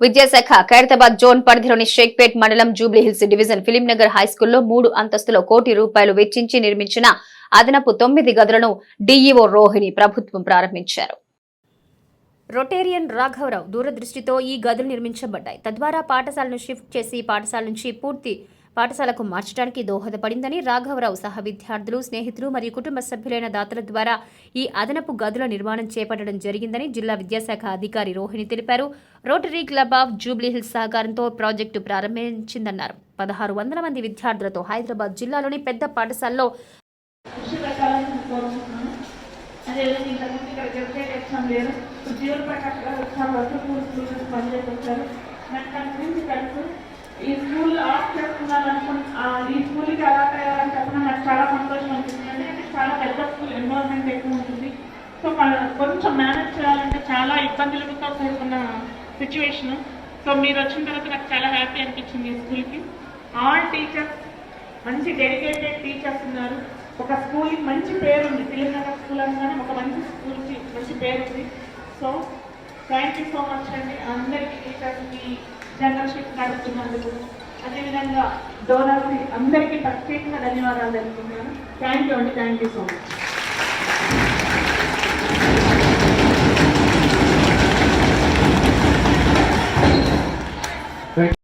విద్యాశాఖ ఖైరతాబాద్ జోన్ పరిధిలోని షేక్పేట్ మండలం జూబ్లీహిల్స్ డివిజన్ ఫిలిం నగర్ హై స్కూల్లో మూడు అంతస్తులో కోటి రూపాయలు వెచ్చించి నిర్మించిన అదనపు తొమ్మిది గదులను డీఈఓ రోహిణి ప్రభుత్వం ప్రారంభించారు. రొటేరియన్ రాఘవరావు దూరదృష్టితో ఈ గదులు నిర్మించబడ్డాయి. తద్వారా పాఠశాలను షిఫ్ట్ చేసి పాఠశాల నుంచి పూర్తి పాఠశాలకు మార్చడానికి దోహదపడిందని రాఘవరావు సహా విద్యార్థులు స్నేహితులు మరియు కుటుంబ సభ్యులైన దాతల ద్వారా ఈ అదనపు గదుల నిర్మాణం చేపట్టడం జరిగిందని జిల్లా విద్యాశాఖ అధికారి రోహిణి తెలిపారు. రోటరీ క్లబ్ ఆఫ్ జూబ్లీహిల్స్ సహకారంతో ప్రాజెక్టు ప్రారంభించిందన్నారు. పదహారు వందల మంది విద్యార్థులతో హైదరాబాద్ జిల్లాలోని పెద్ద పాఠశాలలో ఈ స్కూల్ ఆఫ్ అనుకుని ఈ స్కూల్కి ఎలా తయారని చెప్పడం నాకు చాలా సంతోషం అనిపిస్తుంది. అంటే చాలా పెద్ద స్కూల్ ఎన్విరాన్మెంట్ ఎక్కువ ఉంటుంది. సో మన- కొంచెం మేనేజ్ చేయాలంటే చాలా ఇబ్బందులతో కూడుకున్న సిచ్యువేషను సో మీరు వచ్చిన తర్వాత నాకు చాలా హ్యాపీ అనిపించింది ఈ స్కూల్కి. ఆల్ టీచర్స్ మంచి డెడికేటెడ్ టీచర్స్ ఉన్నారు. ఒక స్కూల్కి మంచి పేరు ఉంది తెలంగాణ స్కూల్ అనగానే ఒక మంచి స్కూల్కి మంచి పేరు ఉంది so thank you so much అండి. అందరికీ టీచర్స్కి జనరల్షిప్ నడుపుతున్నందుకు. అదేవిధంగా డోనర్స్ అందరికీ ప్రత్యేకంగా ధన్యవాదాలు తెలుపుతున్నాను థ్యాంక్ యూ అండి థ్యాంక్ యూ సో మచ్